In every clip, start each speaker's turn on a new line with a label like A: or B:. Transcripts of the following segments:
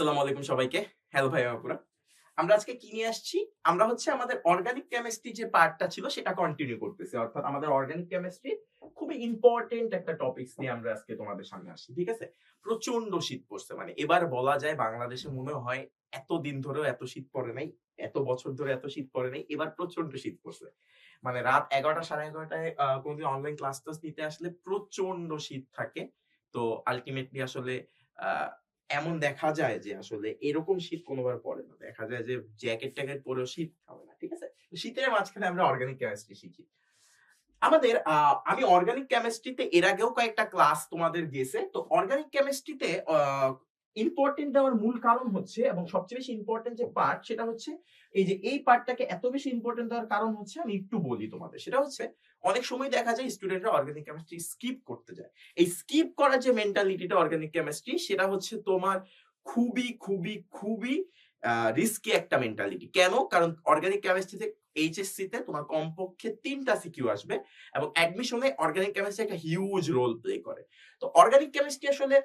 A: আসসালামু আলাইকুম সবাইকে। হ্যালো ভাই, আপুরা। আমরা আজকে কি নিয়ে আসছি? আমরা হচ্ছে আমাদের অর্গানিক কেমিস্ট্রি যে পার্টটা ছিল, সেটা কন্টিনিউ করতেছি। অর্থাৎ আমাদের অর্গানিক কেমিস্ট্রি খুবই ইম্পর্টেন্ট একটা টপিকস নিয়ে আমরা আজকে তোমাদের সামনে আসছি, ঠিক আছে? প্রচণ্ড শীত পড়ছে। মানে এবার বলা যায় বাংলাদেশে মনে হয় এত দিন ধরেও এত শীত পড়ে নাই, এত বছর ধরে এত শীত পড়ে নাই, এবার প্রচণ্ড শীত পড়ছে। মানে রাত এগারোটা সাড়ে এগারোটায় কোনোদিন অনলাইন ক্লাস টাস নিতে আসলে প্রচণ্ড শীত থাকে। তো আলটিমেটলি আসলে এমন দেখা যায় যে আসলে এরকম শীত কোনোবার পরে না। দেখা যায় যে জ্যাকেট ট্যাকেট পরেও শীত খাবে না, ঠিক আছে? শীতের মাঝখানে আমরা অর্গানিক কেমিস্ট্রি শিখি। আমাদের আমি অর্গানিক কেমিস্ট্রিতে এর আগেও কয়েকটা ক্লাস তোমাদের গেছে। তো অর্গানিক কেমিস্ট্রিতে ইম্পর্টেন্ট দেওয়ার মূল কারণ হচ্ছে এবং সবচেয়ে বেশি ইম্পর্টেন্ট যে পার্ট সেটা হচ্ছে এই যে এই পার্টটাকে এত বেশি ইম্পর্টেন্ট দেওয়ার কারণ হচ্ছে আমি একটু বলি তোমাদের। সেটা হচ্ছে অনেক সময় দেখা যায় স্টুডেন্টরা অর্গানিক কেমিস্ট্রি স্কিপ করতে যায়। এই স্কিপ করার যে মেন্টালিটিটা অর্গানিক কেমিস্ট্রি সেটা হচ্ছে তোমার খুবই খুবই খুবই রিস্কি একটা মেন্টালিটি কেন? কারণ অর্গানিক কেমিস্ট্রিতে এইচএসসি তে তোমার কমপক্ষে তিনটা সিকিউ আসবে এবং অ্যাডমিশনে অর্গানিক কেমিস্ট্রি একটা হিউজ রোল প্লে করে। তো অর্গানিক কেমিস্ট্রি আসলে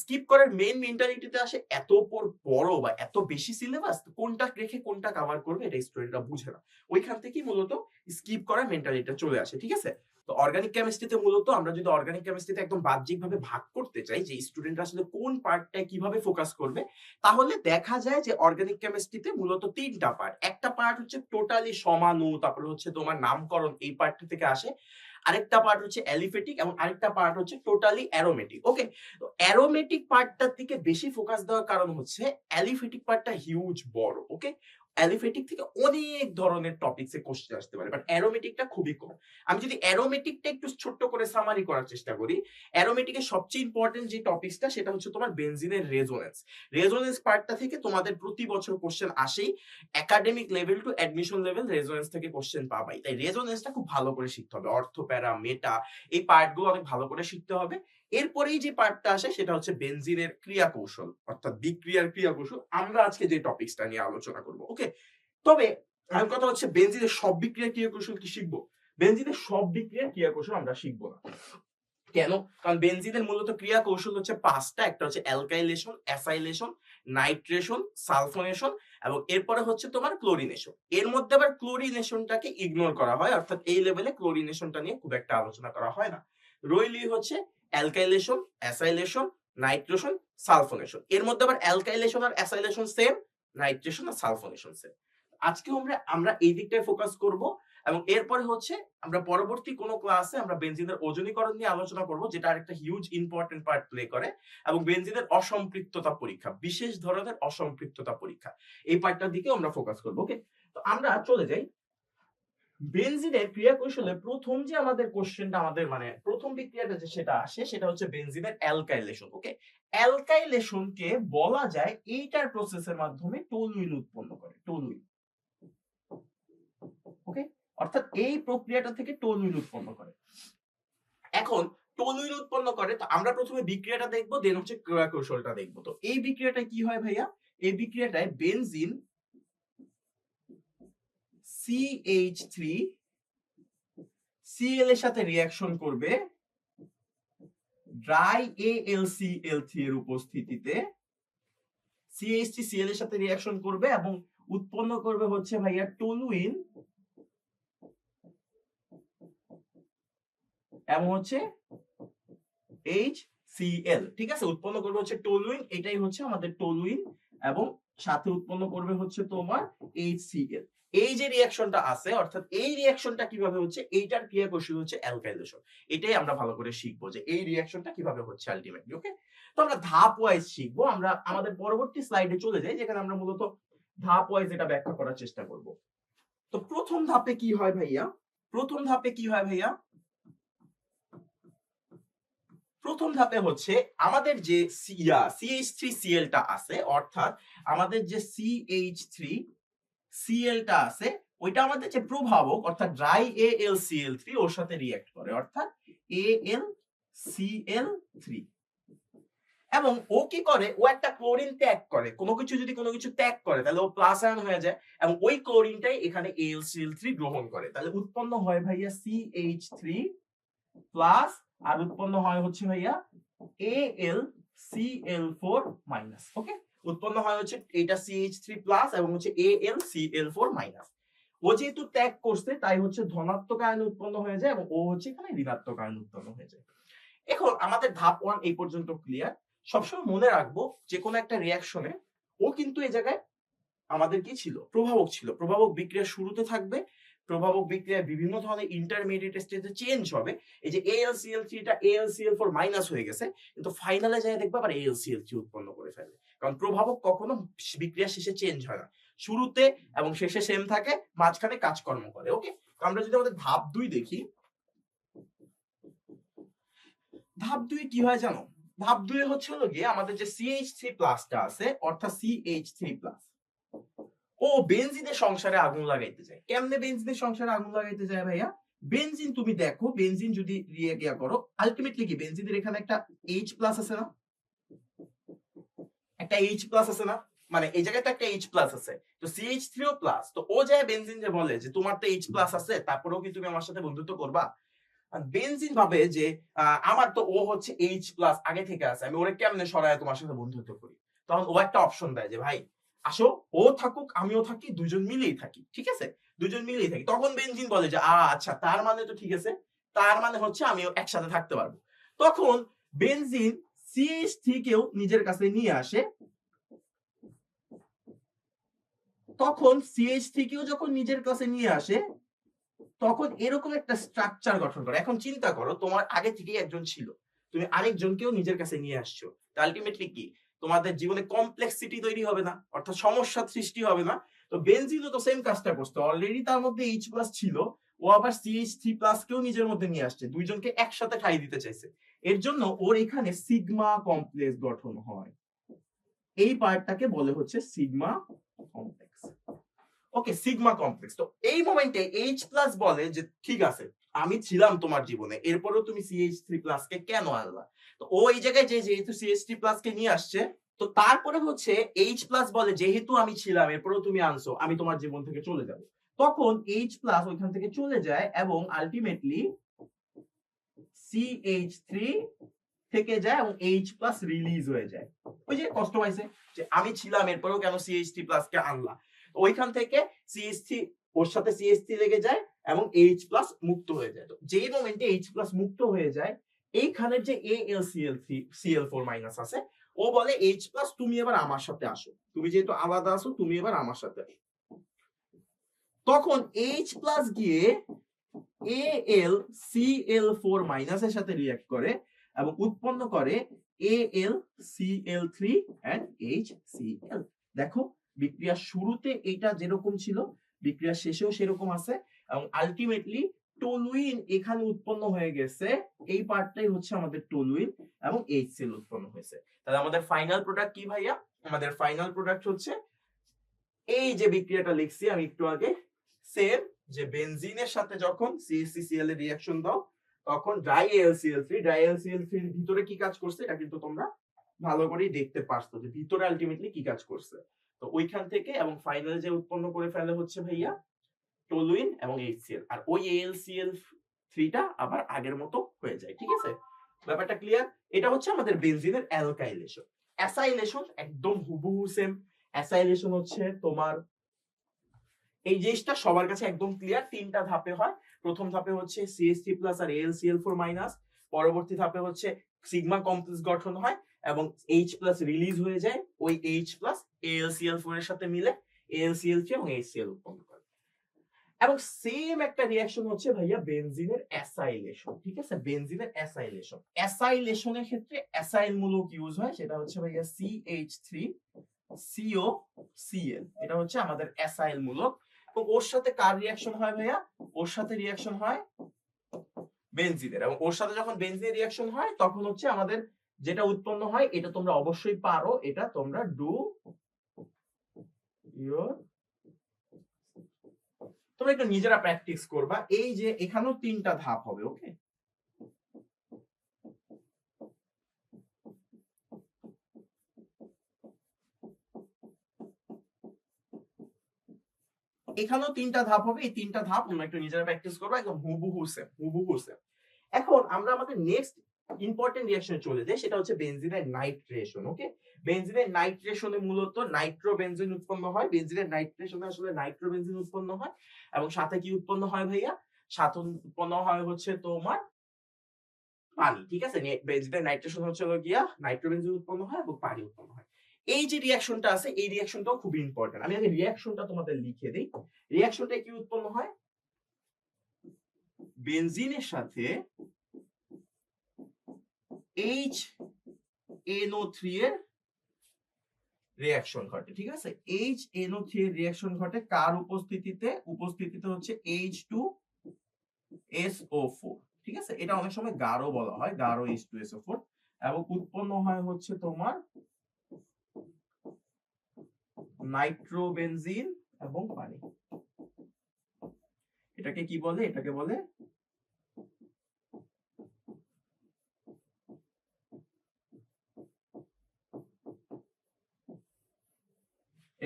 A: স্কিপ করার মেইন মেন্টালিটিতে আসে এত পর বড় বা এত বেশি সিলেবাস কোনটা রেখে কোনটা কভার করবে, এটা স্টুডেন্টরা বুঝে না ওইখান থেকেই মূলত স্কিপ করার মেন্টালিটিটা চলে আসে, ঠিক আছে? তো অর্গানিক কেমিস্ট্রিতে মূলত আমরা যদি অর্গানিক কেমিস্ট্রিতে একদম বাহ্যিক ভাবে ভাগ করতে চাই যে স্টুডেন্ট আসলে কোন পার্টটায় কীভাবে ফোকাস করবে, তাহলে দেখা যায় যে অর্গানিক কেমিস্ট্রিতে মূলত তিনটা পার্ট একটা পার্ট হচ্ছে টোটালি সমানু, তারপরে হচ্ছে তোমার নামকরণ এই পার্টটা থেকে আসে। আরেকটা পার্ট হচ্ছে অ্যালিফেটিক এবং আরেকটা পার্ট হচ্ছে টোটালি অ্যারোমেটিক ওকে তো অ্যারোমেটিক পার্টটার দিকে বেশি ফোকাস দেওয়ার কারণ হচ্ছে অ্যালিফেটিক পার্টটা হিউজ বড় ওকে অ্যালিফেটিক থেকে অনেক ধরনের টপিকসে কোশ্চেন আসতে পারে বাট অ্যারোমেটিকটা খুবই কম। আমি যদি অ্যারোমেটিকটা একটু ছোট্ট করে সামারি করার চেষ্টা করি অ্যারোমেটিকের সবচেয়ে ইম্পর্টেন্ট যে টপিকসটা সেটা হচ্ছে তোমার বেনজিনের রেজোনেন্স রেজোনেন্স পার্টটা থেকে তোমাদের প্রতি বছর কোশ্চেন আসেই academic level to admission level resonance থেকে কোশ্চেন পাবাই। তাই রেজোনেন্সটা খুব ভালো করে শিখতে হবে। অর্থ প্যারা মেটা এই পার্টগুলো অনেক ভালো করে শিখতে হবে। এরপরেই যে পার্টটা আসে সেটা হচ্ছে বেনজিনের ক্রিয়া কৌশল অর্থাৎ বিক্রিয়ার ক্রিয়া কৌশল আমরা আজকে যে টপিকসটা নিয়ে আলোচনা করব ওকে তবে আর কথা হচ্ছে বেনজিনের সব বিক্রিয়া ক্রিয়া কৌশল কি শিখব? বেনজিনের সব বিক্রিয়ার ক্রিয়া কৌশল আমরা শিখব না। কেন? কারণ বেনজিনের মূলত ক্রিয়া কৌশল হচ্ছে পাঁচটা, একটা হচ্ছে অ্যালকাইলেশন অ্যাসাইলেশন নাইট্রেশন সালফোনেশন এবং এরপরে হচ্ছে তোমার ক্লোরিনেশন এর মধ্যে আবার ক্লোরিনেশনটাকে ইগনোর করা হয়, অর্থাৎ এই লেভেলে ক্লোরিনেশনটা নিয়ে খুব একটা আলোচনা করা হয় না। রইলি হচ্ছে অ্যালকাইলেশন অ্যাসাইলেশন নাইট্রেশন সালফোনেশন এর মধ্যে আবার অ্যালকাইলেশন আর অ্যাসাইলেশন সেম নাইট্রেশন আর সালফোনেশন সেম আজকে আমরা আমরা এই দিকটায় ফোকাস করব এবং এরপরে হচ্ছে আমরা পরবর্তী কোনো ক্লাসে আমরা বেনজিনের ওজনীকরণ নিয়ে আলোচনা করব, যেটা আরেকটা হিউজ ইম্পর্টেন্ট পার্ট প্লে করে এবং বেনজিনের অসম্পৃক্ততা পরীক্ষা, বিশেষ ধরনের অসম্পৃক্ততা পরীক্ষা। এই পার্টটার দিকে আমরা ফোকাস করব ওকে তো আমরা চলে যাই বেনজিনের ক্রিয়া কৌশলে প্রথম যে আমাদের কোশ্চেনটা আমাদের মানে প্রথম বিক্রিয়াটা যে সেটা আসে, সেটা হচ্ছে বেনজিনের অ্যালকাইলেশন ওকে অ্যালকাইলেশনকে বলা যায় এইটার প্রসেসের মাধ্যমে টলুইন উৎপন্ন করে টলুইন ওকে অর্থাৎ এই প্রক্রিয়াটা থেকে টলুইন উৎপন্ন করে। এখন টলুইন উৎপন্ন করে, তো আমরা প্রথমে বিক্রিয়াটা দেখব দেন হচ্ছে ক্রিয়া কৌশলটা দেখব। তো এই বিক্রিয়াটা কি হয় ভাইয়া? এই বিক্রিয়াটায় বেনজিন সিএইচ থ্রি সিএল এর সাথে রিয়াকশন করবে ড্রাই এএলসিএল থ্রি এর উপস্থিতিতে। সিএইচ থ্রি সিএল এর সাথে রিয়াকশন করবে এবং উৎপন্ন করবে হচ্ছে ভাইয়া টলুইন এবং হচ্ছে এইচ ঠিক আছে? উৎপন্ন করবে হচ্ছে টলুইন এটাই হচ্ছে আমাদের টলুইন এবং সাথে উৎপন্ন করবে হচ্ছে তোমার এইচ সিএল এই যে রিয়াকশনটা আছে, অর্থাৎ এই রিয়াকশনটা কীভাবে হচ্ছে, এইটার ক্রিয়া কৌশল হচ্ছে অ্যালকাইলেশন এটাই আমরা ভালো করে শিখব যে এই রিয়াকশনটা কীভাবে হচ্ছে আলটিমেটলি ওকে তো আমরা ধাপ ওয়াইজ শিখব, আমরা আমাদের পরবর্তী স্লাইডে চলে যাই, যেখানে আমরা মূলত ধাপ ওয়াইজ এটা ব্যাখ্যা করার চেষ্টা করব। তো প্রথম ধাপে কি হয় ভাইয়া? প্রথম ধাপে কি হয় ভাইয়া? প্রথম ধাপে হচ্ছে আমাদের যে সিএইচ থ্রি সিএলটা আছে, অর্থাৎ আমাদের যে সিএইচ থ্রি সিএলটা আছে, ওইটা আমাদের যে প্রভাবক, অর্থাৎ dry A L CL three ওর সাথে রিয়াক্ট করে, অর্থাৎ এ এল সিএল থ্রি এবং ও কি করে? ও একটা ক্লোরিন ত্যাগ করে, কোনো কিছু যদি কোনো কিছু ত্যাগ করে, তাহলে ও প্লাস আয়ন হয়ে যায়, এবং ওই ক্লোরিনটাই এখানে এল সিএল থ্রি গ্রহণ করে। তাহলে উৎপন্ন হয় ভাইয়া সিএইচ থ্রি প্লাস আর উৎপন্ন হয় হচ্ছে ভাইয়া A L CL four minus okay উৎপন্ন হয় হচ্ছে এটা সিএইচ থ্রি প্লাস এবং হচ্ছে A L C L four minus ও যেহেতু ত্যাগ করছে, তাই হচ্ছে ধনাত্মক আয়ন উৎপন্ন হয়ে যায় এবং ও হচ্ছে এখানে ঋণাত্মক আয়ন উৎপন্ন হয়ে যায়। এখন আমাদের ধাপ ওয়ান এই পর্যন্ত ক্লিয়ার সবসময় মনে রাখব যে কোনো একটা রিয়াকশনে ও কিন্তু এই জায়গায় আমাদের কি ছিল? প্রভাবক ছিল। প্রভাবক বিক্রিয়া শুরুতে থাকবে প্রভাবক বিক্রিয়া বিভিন্ন ধরনের ইন্টারমিডিয়েট স্টেজে চেঞ্জ হবে। এই যে এএলসিএল থ্রিটা এএলসিএল ফোর মাইনাস হয়ে গেছে, কিন্তু ফাইনালে যায় দেখবে আবার এএলসিএল থ্রি উৎপন্ন করে ফেলে কারণ প্রভাবক কখনো বিক্রিয়া শেষে চেঞ্জ হয় না। শুরুতে এবং শেষে সেম থাকে, মাঝখানে কাজকর্ম করে ওকে আমরা যদি আমাদের ধাপ দুই দেখি, ধাপ দুই কি হয় জানো? ধাপ দুই হচ্ছে হলো গিয়ে আমাদের যে সিএইচ থ্রি প্লাসটা আছে, অর্থাৎ সিএইচ থ্রি প্লাস ও বেনজিনের সংসারে আগুন লাগাইতে যায় কেমনে বেনজিনের সংসারে আগুন লাগাইতে যায় ভাইয়া? বেনজিন তুমি দেখো, বেনজিন যদি রিয়া করো আলটিমেটলি কি বেনজিনের এখানে একটা এইচ প্লাস আছে না? একটা এইচ প্লাস আছে না? মানে এই জায়গায় তো একটা এইচ প্লাস আছে। তো সিএইচ প্লাস তো ও যায় বেনজিন যে বলে যে, তোমার তো এইচ প্লাস আছে, তারপরেও কি তুমি আমার সাথে বন্ধুত্ব করবা? বেনজিন ভাবে যে আমার তো ও হচ্ছে এইচ প্লাস আগে থেকে আছে, আমি ওরে কেমনে সরায় তোমার সাথে বন্ধুত্ব করি? তখন ও একটা অপশন দেয় যে, ভাই আসো, ও থাকুক, আমিও থাকি দুজন মিলেই থাকি, ঠিক আছে? দুজন মিলেই থাকি। তখন বেনজিন বলে যে আচ্ছা তার মানে তো ঠিক আছে, তার মানে হচ্ছে আমিও একসাথে থাকতে পারব। তখন বেনজিন সিএইচ থেকেও নিজের কাছে নিয়ে আসে। তখন সিএইচ থেকেও যখন নিজের কাছে নিয়ে আসে, তখন এরকম একটা স্ট্রাকচার গঠন করে। এখন চিন্তা করো, তোমার আগে থেকেই একজন ছিল, তুমি আরেকজনকেও নিজের কাছে নিয়ে আসছো। আলটিমেটলি কি? তোমাদের জীবনে কমপ্লেক্সিটি তৈরি হবে না, অর্থাৎ সমস্যা সৃষ্টি হবে না। তো বেনজিনও তো সেম কাজটা করতো অলরেডি তার মধ্যে এইচ প্লাস ছিল, ও আবার সিএইচ থ্রি প্লাস কেও নিজের মধ্যে নিয়ে আসছে। দুইজনকে একসাথে ঠাই দিতে চাইছে। এর জন্য ওর এখানে সিগমা কমপ্লেক্স গঠন হয়। এই পার্টটাকে বলে হচ্ছে sigma complex okay sigma complex তো এই মোমেন্টে এইচ প্লাস বলে যে, ঠিক আছে আমি ছিলাম তোমার জীবনে, এরপরেও তুমি সিএইচ থ্রি প্লাস কে কেন আনলা? তো ও এই জায়গায় যে যেহেতু সিএইচ থ্রি প্লাস কে নিয়ে আসছে, তো তারপরে হচ্ছে এইচ প্লাস বলে যেহেতু আমি ছিলাম, এরপরেও তুমি আনছো, আমি তোমার জীবন থেকে চলে যাব। তখন এইচ প্লাস ওইখান থেকে চলে যায় এবং আলটিমেটলি সিএইচ থ্রি থেকে যায় এবং এইচ প্লাস রিলিজ হয়ে যায়। ওই যে কষ্ট পাইছে যে আমি ছিলাম, এরপরেও কেন সিএইচ থ্রি প্লাস কে আনলা? ওইখান থেকে সিএইচ থ্রি ওর সাথে সিএইচ থ্রি লেগে যায় এবং এইচ প্লাস মুক্ত হয়ে যায়। তো যেই মোমেন্টে এইচ প্লাস মুক্ত হয়ে যায়, এইখানের যে A L CL three CL four minus আছে, ও বলে এইচ প্লাস তুমি এবার আমার সাথে আসো। তুমি যেহেতু আলাদা আসো তুমি এবার আমার সাথে আসো। তখন এইচ প্লাস গিয়ে A L C L four মাইনাসের সাথে রিয়াক্ট করে এবং উৎপন্ন করে A L C L three and H C L দেখো বিক্রিয়ার শুরুতে এটা যেরকম ছিল বিক্রিয়ার শেষেও সেরকম আছে। এবং আলটিমেটলি টলুইন এখানে উৎপন্ন হয়ে গেছে, এই পার্টটাই হচ্ছে আমাদের টলুইন এবং এইচ সেল উৎপন্ন হয়েছে। তাহলে আমাদের ফাইনাল প্রোডাক্ট কি ভাইয়া? আমাদের ফাইনাল প্রোডাক্ট হচ্ছে এই যে বিক্রিয়াটা লিখছি, আমি একটু আগে সেম যে বেনজিনের সাথে যখন সিএসসিসিএল এর রিঅ্যাকশন দাও, তখন dry LCL three dry LCL থ্রির ভিতরে কি কাজ করছে? এটা কিন্তু তোমরা ভালো করেই দেখতে পারছ যে ভিতরে আলটিমেটলি কি কাজ করছে। তো ওইখান থেকে এবং ফাইনাল যে উৎপন্ন করে ফেলে হচ্ছে ভাইয়া টলুইন এবং এইচসিএল। আর ওই এলসিএল থ্রিটা আবার আগের মতো হয়ে যায়, ঠিক আছে? ব্যাপারটা ক্লিয়ার এটা হচ্ছে আমাদের বেনজিনের অ্যালকাইলেশন। অ্যাসাইলেশন একদম হুবহু সেম অ্যাসাইলেশন হচ্ছে তোমার এই জিনিসটা সবার কাছে একদম ক্লিয়ার তিনটা ধাপে হয়। প্রথম ধাপে হচ্ছে সিএসটি প্লাস আর এলসিএল ফোর মাইনাস পরবর্তী ধাপে হচ্ছে সিগমা কমপ্লেক্স গঠন হয় এবং এইচ প্লাস রিলিজ হয়ে যায়। ওই এইচ প্লাস এএলসিএল ফোর এর সাথে মিলে এএলসিএল থ্রি এবং এইচসিএল উৎপন্ন করে। এবং সেম একটা রিয়াকশন হচ্ছে ভাইয়া বেনজিনের অ্যাসাইলেশন ঠিক আছে? বেনজিনের অ্যাসাইলেশন অ্যাসাইলেশনের ক্ষেত্রে অ্যাসাইল মূলক ইউজ হয়, সেটা হচ্ছে ভাইয়া সিএইচ থ্রি সিও সিএল এটা হচ্ছে আমাদের অ্যাসাইল মূলক এবং ওর সাথে কার রিয়াকশন হয় ভাইয়া? ওর সাথে রিয়াকশন হয় বেনজিনের এবং ওর সাথে যখন বেনজিনের রিয়াকশন হয়, তখন হচ্ছে আমাদের যেটা উৎপন্ন হয়, এটা তোমরা অবশ্যই পারো, এটা তোমরা ডু ইয়োর তোমরা একটু নিজেরা প্র্যাকটিস করবা। এই যে এখানেও তিনটা ধাপ হবে ওকে এখানেও তিনটা ধাপ হবে, এই তিনটা ধাপ তোমরা একটু নিজেরা প্র্যাকটিস করবা, একদম হুবহু সেম হুবহু সেম এখন আমরা আমাদের নেক্সট ইম্পর্টেন্ট রিঅ্যাকশনে চলে যাই, সেটা হচ্ছে বেনজিনের নাইট্রেশন ওকে বেনজিনের নাইট্রেশনে মূলত নাইট্রোবেনজিন উৎপন্ন হয়। বেনজিনের নাইট্রেশনে আসলে নাইট্রোবেনজিন উৎপন্ন হয় এবং সাথে কি উৎপন্ন হয় ভাইয়া? সাথে উৎপন্ন হয় হচ্ছে তোমার পানি, ঠিক আছে? বেনজিনের নাইট্রেশন হচ্ছে গিয়া নাইট্রোবেনজিন উৎপন্ন হয় এবং পানি উৎপন্ন হয়। এই যে রিয়াকশনটা আছে, এই রিঅ্যাকশনটাও খুব ইম্পর্টেন্ট আমি আগে রিয়াকশনটা তোমাদের লিখে দিই। রিয়াকশনটা কি উৎপন্ন হয়? বেনজিনের সাথে এইচ এনও থ্রি এর রিয়াকশন ঘটে, ঠিক আছে? এইচ এনও থ্রি এর রিয়াকশন ঘটে কার উপস্থিতিতে? উপস্থিতিতে হচ্ছে H two S O four ঠিক আছে? এটা অনেক সময় গাঢ় বলা হয়, গাঢ় H two S O four এবং উৎপন্ন হয় হচ্ছে তোমার নাইট্রোবেনজিন এবং পানি। এটাকে কি বলে? এটাকে বলে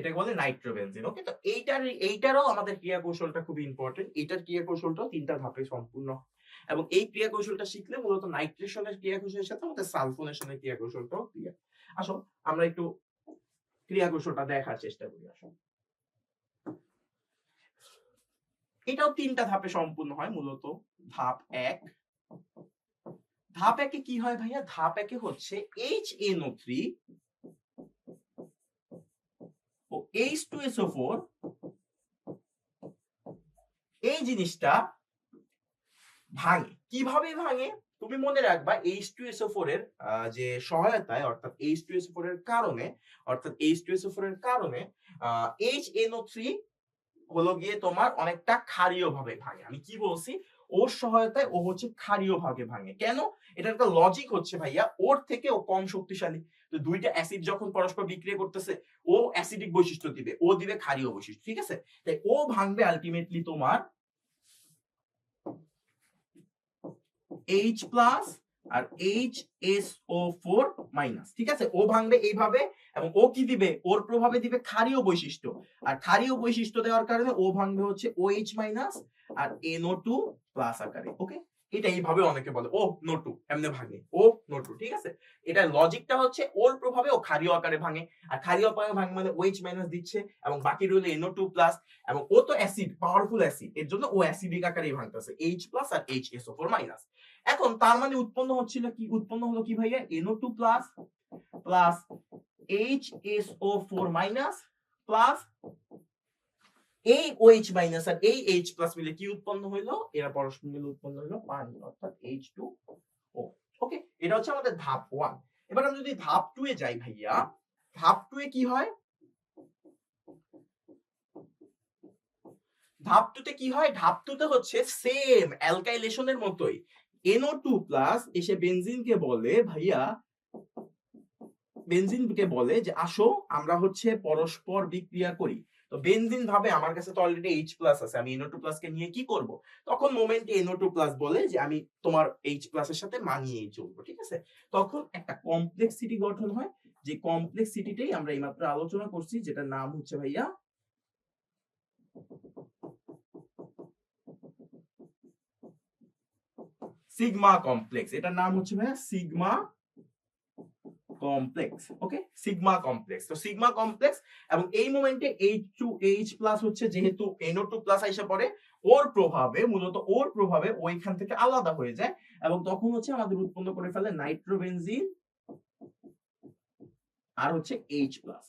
A: এটাকে বলে নাইট্রোবেনজিন। ওকে তো এইটার, এইটারও আমাদের ক্রিয়া কৌশলটা খুব ইম্পর্টেন্ট এইটার ক্রিয়া কৌশলটাও তিনটা ধাপে সম্পূর্ণ এবং এই ক্রিয়া কৌশলটা শিখলে মূলত নাইট্রেশনের ক্রিয়া কৌশলের সাথে আমাদের সালফোনেশনের ক্রিয়া কৌশলটাও ক্লিয়ার আসো আমরা একটু ক্রিয়া কৌশলটা দেখার চেষ্টা করি আসো এটাও তিনটা ধাপে সম্পূর্ণ হয়, মূলত ধাপ এক। ধাপ একে কি হয় ভাইয়া? ধাপ একে হচ্ছে এইচ এনও থ্রি ও এইচ টু এসও ফোর এই জিনিসটা ভাঙে। কীভাবে ভাঙে? তুমি মনে রাখবা এইচ টু এসও ফোর এর যে সহায়তায়, অর্থাৎ এইচ টু এসও ফোর এর কারণে, অর্থাৎ এইচ টু এসও ফোর এর কারণে এইচ থ্রি হলো গিয়ে তোমার অনেকটা ক্ষারীয় ভাবে ভাঙে। আমি কি বলছি? ওর সহায়তায় ও হচ্ছে ক্ষারীয় ভাবে ভাঙে। কেন? এটার একটা লজিক হচ্ছে ভাইয়া, ওর থেকে ও কম শক্তিশালী। দুইটা অ্যাসিড যখন পরস্পর বিক্রিয়া করতেছে, ও অ্যাসিডিক বৈশিষ্ট্য দিবে, ও দিবে ক্ষারীয় বৈশিষ্ট্য, ঠিক আছে? তাই ও ভাঙবে আলটিমেটলি তোমার এইচ প্লাস আর H S O four minus ঠিক আছে? ও ভাঙবে এইভাবে এবং ও কি দিবে? ওর প্রভাবে দিবে ক্ষারীয় বৈশিষ্ট্য। আর ক্ষারীয় বৈশিষ্ট্য দেওয়ার কারণে ও ভাঙবে হচ্ছে ও এইচ মাইনাস আর এনও টু প্লাস আকারে ওকে এটা এইভাবে অনেকে বলে ও নো টু এমনি ভাঙে। ও নো টু ঠিক আছে? এটা লজিকটা হচ্ছে ওর প্রভাবে ও ক্ষারীয় আকারে ভাঙে। আর ক্ষারীয় আকারে ভাঙে মানে ওএইচ মাইনাস দিচ্ছে এবং বাকি রইল এনও টু প্লাস এবং ও তো অ্যাসিড পাওয়ারফুল অ্যাসিড এর জন্য ও অ্যাসিডিক আকারে ভাঙতেছে এইচ প্লাস আর এইচ এস ফোর মাইনাস এখন তার মানে উৎপন্ন হচ্ছিল কি? উৎপন্ন হলো কি ভাইয়া? NO two plus plus H S O four minus plus এই OH মাইনাস আর এই H প্লাস মিলে কি উৎপন্ন হইল? এরা পরস্পর মিলে উৎপন্ন হইল পানি অর্থাৎ এইচ টু ও ওকে এটা হচ্ছে আমাদের ধাপ ওয়ান এবার আমরা যদি ধাপ টু এ যাই ভাইয়া, ধাপ টু এ কি হয়? ধাপ টু তে কি হয়? ধাপ টু তে হচ্ছে সেম অ্যালকাইলেশনের মতোই। NO2 টু প্লাস এসে বেনজিনকে বলে ভাইয়া বেনজিনকে বলে যে আসো, আমরা হচ্ছে পরস্পর বিক্রিয়া করি। তো বেনজিন ভাবে আমার কাছে তো অলরেডি এইচ প্লাস আছে, আমি NO2 টু প্লাস কে নিয়ে কি করব? তখন মোমেন্টে NO2 টু প্লাস বলে যে আমি তোমার এইচ প্লাস এর সাথে মানিয়েই চলবো, ঠিক আছে? তখন একটা কমপ্লেক্সিটি গঠন হয়, যে কমপ্লেক্সিটিটাই আমরা এইমাত্র আলোচনা করছি যেটা নাম হচ্ছে ভাইয়া সিগমা কমপ্লেক্স এটার নাম হচ্ছে ভাইয়া sigma complex okay sigma complex তো সিগমা কমপ্লেক্স এবং এই মোমেন্টে এইচ টু হচ্ছে যেহেতু এনও টু প্লাস আইসা পড়ে, ওর প্রভাবে, মূলত ওর প্রভাবে ওইখান থেকে আলাদা হয়ে যায় এবং তখন হচ্ছে আমাদের উৎপন্ন করে ফেলে নাইট্রোবেনজিন আর হচ্ছে প্লাস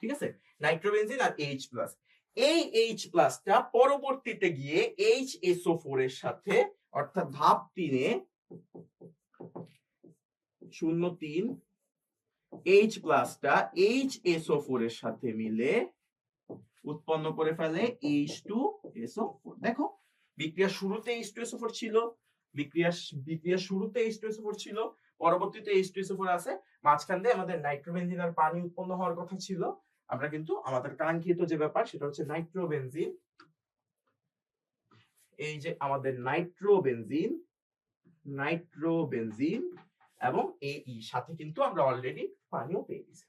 A: ঠিক আছে? নাইট্রোবেনজিন আর প্লাস এই এইচ প্লাসটা পরবর্তীতে গিয়ে এইচ এসও ফোর এর সাথে, অর্থাৎ ধাপ তিনে, শূন্য তিন এইচ প্লাসটা এইচ এসও ফোর এর সাথে মিলে উৎপন্ন করে ফেলে এইচ টু এসও ফোর দেখো বিক্রিয়ার শুরুতে এইচ টু এসও ফোর ছিল, বিক্রিয়া বিক্রিয়ার শুরুতে এইচ টু এসও ফোর ছিল, পরবর্তীতে এইচ টু এসও ফোর আছে। মাঝখান দিয়ে আমাদের নাইট্রোবেনজিন আর পানি উৎপন্ন হওয়ার কথা ছিল। আমরা কিন্তু আমাদের কাঙ্ক্ষিত যে ব্যাপার, সেটা হচ্ছে নাইট্রোবেনজিন। এই যে আমাদের নাইট্রোবেনজিন নাইট্রোবেনজিন এবং এই সাথে কিন্তু আমরা অলরেডি পানিও পেয়ে গেছি।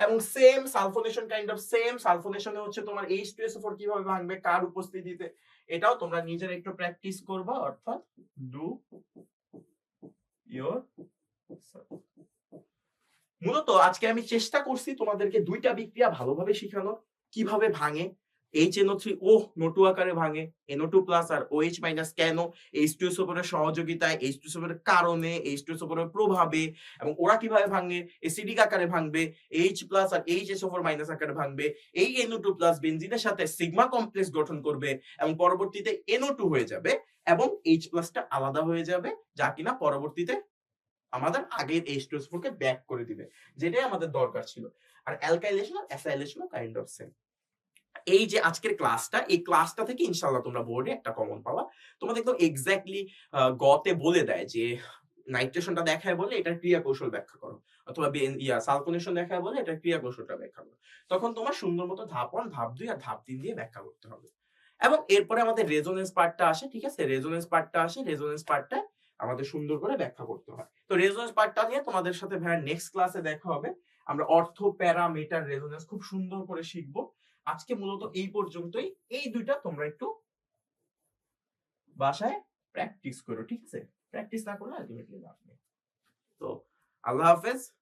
A: এবং same sulfonation kind of same সালফোনেশনে হচ্ছে তোমার এইচ টু এস ফোর কীভাবে ভাঙবে, কার উপস্থিতিতে, এটাও তোমরা নিজের একটু প্র্যাকটিস করবা, অর্থাৎ ডু ইয়োর মূলত আজকে আমি চেষ্টা করছি তোমাদেরকে দুইটা বিক্রিয়া ভালোভাবে শিখানোর, কীভাবে ভাঙে এইচ এনও থ্রি ও নোটু আকারে ভাঙে। এনও টু প্লাস আর ও এইচ মাইনাস কেন? এইচ টু এর সহযোগিতায় এইচ টু এর কারণে এইচ টু প্রভাবে এবং ওরা কীভাবে ভাঙে? এসিডিক আকারে ভাঙবে এইচ প্লাস আর এইচ এস ওভার মাইনাস আকারে ভাঙবে। এই এনও টু প্লাস বেনজিনের সাথে সিগমা কমপ্লেক্স গঠন করবে এবং পরবর্তীতে এনও টু হয়ে যাবে এবং এইচ প্লাসটা আলাদা হয়ে যাবে, যা কিনা পরবর্তীতে আমাদের আগের এইচ টু কে ব্যাক করে দিবে। যেটাই আমাদের দরকার ছিল। আর অ্যালকাইলেশন আর অ্যাসাইলেশন কাইন্ড অফ সেম এই যে আজকের ক্লাসটা, এই ক্লাসটা থেকে ইনশাল্লাহ তোমরা বোর্ডে একটা কমন পাবা। তোমাদের একদম এক্স্যাক্টলি গতে বলে দেয় যে নাইট্রেশনটা দেখায় বলে এটার ক্রিয়া কৌশল ব্যাখ্যা করো। অথবা ইয়া সালফোনেশন দেখায় বলে এটার ক্রিয়া কৌশলটা ব্যাখ্যা করো। তখন তোমার সুন্দর মতো ধাপ ওয়ান ধাপ দুই আর ধাপ তিন দিয়ে ব্যাখ্যা করতে হবে। এবং এরপরে আমাদের রেজোনেন্স পার্টটা আসে, ঠিক আছে? রেজোনেন্স পার্টটা আসে রেজোনেন্স পার্টটা আমাদের সুন্দর করে ব্যাখ্যা করতে হয়। তো রেজোনেন্স পার্টটা নিয়ে তোমাদের সাথে ভাইয়ার নেক্সট ক্লাসে দেখা হবে। আমরা অর্থ, প্যারামিটার রেজোনেন্স খুব সুন্দর করে শিখব। আজকে মূলত এই পর্যন্তই। এই দুইটা তোমরা একটু বাসায় প্র্যাকটিস করো, ঠিক আছে? প্র্যাকটিস না করলে আলটিমেটলি লাভ নেই। তো, আল্লাহ হাফেজ।